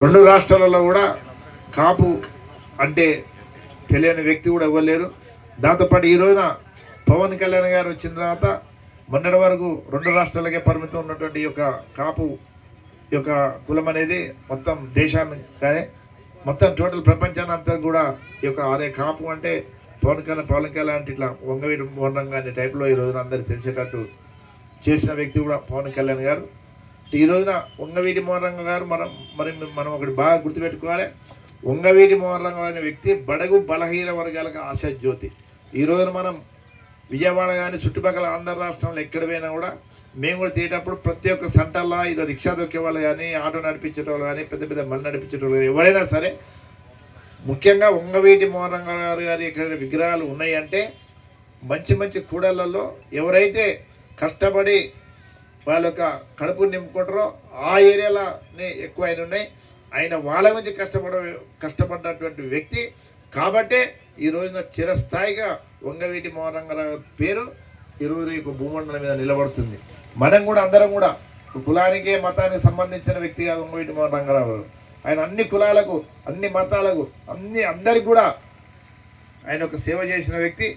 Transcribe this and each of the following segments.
రెండు రాష్ట్రాలలో కూడా కాపు అంటే తెలియని వ్యక్తి కూడా ఇవ్వలేరు దాంతోపాటు ఈ రోజున పవన్ కళ్యాణ్ గారు వచ్చిన తర్వాత మొన్నటి వరకు రెండు రాష్ట్రాలకే పరిమితం ఉన్నటువంటి యొక్క కాపు ఈ యొక్క కులం అనేది మొత్తం దేశాన్ని కానీ మొత్తం టోటల్ ప్రపంచాన్ని అంతా కూడా ఈ యొక్క అరే కాపు అంటే పవన్ కళ్యాణ్ పవన్ కళ్యాణ్ అంటే ఇట్లా వంగవీడు మోహన్ అనే టైప్లో ఈ రోజున అందరికి తెలిసేటట్టు చేసిన వ్యక్తి కూడా పవన్ కళ్యాణ్ గారు. ఈ రోజున వంగవీటి మోహన్ గారు మనం మరి మనం ఒకటి బాగా గుర్తుపెట్టుకోవాలి. వంగవీటి మోహన్ అనే వ్యక్తి బడగు బలహీన వర్గాలకు ఆశ జ్యోతి. ఈ రోజున మనం విజయవాడ కానీ చుట్టుపక్కల ఆంధ్ర రాష్ట్రంలో ఎక్కడ పోయినా కూడా మేము కూడా తినేటప్పుడు ప్రతి ఒక్క సంటల్లా ఇలా రిక్షా దొక్కే వాళ్ళు కానీ ఆటో నడిపించే వాళ్ళు కానీ పెద్ద పెద్ద మళ్ళీ నడిపించే వాళ్ళు కానీ ఎవరైనా సరే ముఖ్యంగా ఉంగవీటి మోహన్ గారు గారి ఇక్కడ విగ్రహాలు ఉన్నాయంటే మంచి మంచి కూడళ్ళలో ఎవరైతే కష్టపడి వాళ్ళ యొక్క కడుపు నింపుకుంటారో ఆ ఏరియాలోనే ఎక్కువ ఆయన ఉన్నాయి. ఆయన వాళ్ళ గురించి కష్టపడ కష్టపడినటువంటి వ్యక్తి కాబట్టే ఈ రోజున చిరస్థాయిగా వంగవీటి మోహరంగారావు పేరు ఇరువురు రేపు భూమండలం మీద నిలబడుతుంది. మనం కూడా అందరం కూడా కులానికే మతానికి సంబంధించిన వ్యక్తిగా వంగవీటి మోహన్ రంగారావు ఆయన అన్ని కులాలకు అన్ని మతాలకు అన్ని అందరికి కూడా ఆయన ఒక సేవ చేసిన వ్యక్తి.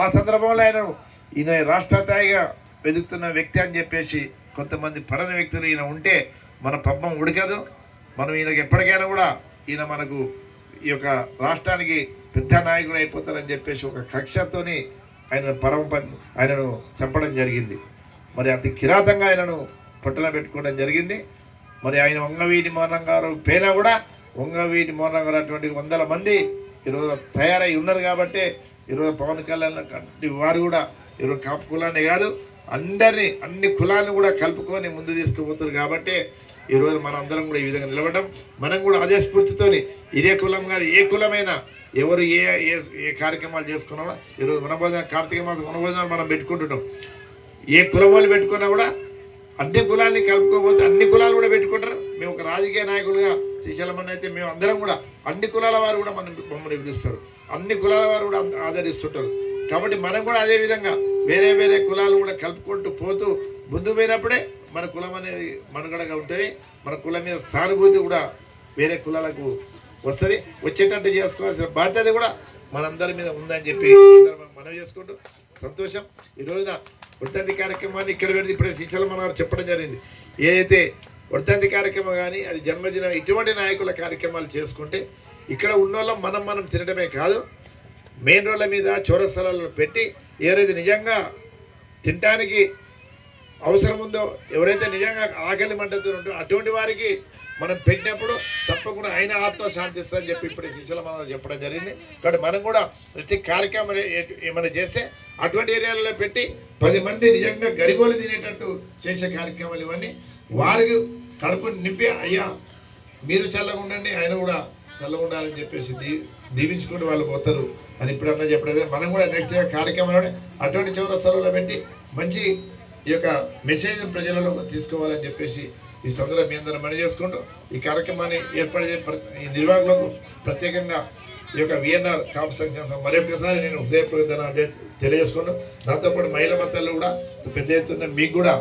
ఆ సందర్భంలో ఆయనను ఈయన రాష్ట్ర స్థాయిగా వెతుకుతున్న వ్యక్తి అని చెప్పేసి కొంతమంది పడని వ్యక్తులు ఈయన ఉంటే మన పబ్బం ఉడకదు. మనం ఈయనకి ఎప్పటికైనా కూడా ఈయన మనకు ఈ యొక్క రాష్ట్రానికి పెద్ద నాయకుడు అయిపోతారని చెప్పేసి ఒక కక్షతోని ఆయన పరమ ప- ఆయనను చంపడం జరిగింది. మరి అతి కిరాతంగా ఆయనను పట్టణ పెట్టుకోవడం జరిగింది. మరి ఆయన వంగవీటి మోహన్ గారు పేన కూడా వంగవీటి మోహన్ గారు అటువంటి వందల మంది ఈరోజు తయారై ఉన్నారు కాబట్టి ఈరోజు పవన్ కళ్యాణ్ వారు కూడా ఈరోజు కాపు కులాన్ని కాదు అందరినీ అన్ని కులాన్ని కూడా కలుపుకొని ముందు తీసుకుపోతారు కాబట్టి ఈరోజు మనం అందరం కూడా ఈ విధంగా నిలబడడం. మనం కూడా అదే స్ఫూర్తితోని ఇదే కులం కాదు ఏ కులమైనా ఎవరు ఏ ఏ ఏ కార్యక్రమాలు చేసుకున్నా ఈరోజు వనభోజన కార్తీక మాసం వనభోజనాలు మనం పెట్టుకుంటున్నాం ఏ కులం వాళ్ళు పెట్టుకున్నా కూడా అన్ని కులాన్ని కలుపుకోకపోతే అన్ని కులాలు కూడా పెట్టుకుంటారు. మేము ఒక రాజకీయ నాయకులుగా శ్రీశైలం అయితే మేము అందరం కూడా అన్ని కులాల వారు కూడా మనం మమ్మల్ని పిలుస్తారు. అన్ని కులాల వారు కూడా అంత ఆదరిస్తుంటారు. కాబట్టి మనం కూడా అదే విధంగా వేరే వేరే కులాలు కూడా కలుపుకుంటూ పోతూ ముందు పోయినప్పుడే మన కులం అనేది మనుగడగా ఉంటుంది. మన కులం మీద సానుభూతి కూడా వేరే కులాలకు వస్తుంది. వచ్చేటట్టు చేసుకోవాల్సిన బాధ్యత కూడా మనందరి మీద ఉందని చెప్పి మనం మనవి చేసుకుంటూ సంతోషం. ఈ రోజున వృత్తాంతి కార్యక్రమాన్ని ఇక్కడ పెడితే ఇప్పుడే శిక్షలు మన చెప్పడం జరిగింది. ఏదైతే వృత్తాంతి కార్యక్రమం కానీ అది జన్మదినం ఇటువంటి నాయకుల కార్యక్రమాలు చేసుకుంటే ఇక్కడ ఉన్నోళ్ళం మనం మనం తినడమే కాదు. మెయిన్ రోడ్ల మీద చౌరస్థలాలను పెట్టి ఏదైతే నిజంగా తినటానికి అవసరం ఉందో ఎవరైతే నిజంగా ఆకలి మంటతో ఉంటారో అటువంటి వారికి మనం పెట్టినప్పుడు తప్పకుండా ఆయన ఆత్మ శాంతిస్తుందని చెప్పి ఇప్పుడు శ్రీశైలం మనం చెప్పడం జరిగింది. కాబట్టి మనం కూడా ప్రతి కార్యక్రమం ఏమైనా చేస్తే అటువంటి ఏరియాలలో పెట్టి పది మంది నిజంగా గరిగోలు తినేటట్టు చేసే కార్యక్రమాలు ఇవన్నీ వారికి కడుపు నింపి అయ్యా మీరు చల్లగా ఉండండి ఆయన కూడా చల్లగా ఉండాలని చెప్పేసి దీవించుకుంటూ వాళ్ళు పోతారు. అని ఇప్పుడన్నా చెప్పలేదు మనం కూడా నెక్స్ట్ కార్యక్రమంలో అటువంటి చౌరస్థలంలో పెట్టి మంచి ఈ యొక్క మెసేజ్ ప్రజలలో తీసుకోవాలని చెప్పేసి ఈ సందర్భం మీ అందరం మని చేసుకుంటూ ఈ కార్యక్రమాన్ని ఏర్పాటు చేయ ఈ నిర్వాహకులకు ప్రత్యేకంగా ఈ యొక్క విఎన్ఆర్ కాపు సంక్షేమ సంఘం మరొకసారి నేను హృదయపూర్వక తెలియజేసుకుంటూ దాంతో పాటు మహిళా మతాలు కూడా పెద్ద ఎత్తున మీకు కూడా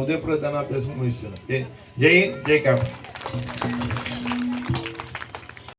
ఉదయపూర్వక ధనాలు తెలుసుకుని ఇస్తున్నాను జై జై హింద్ జై కాపు.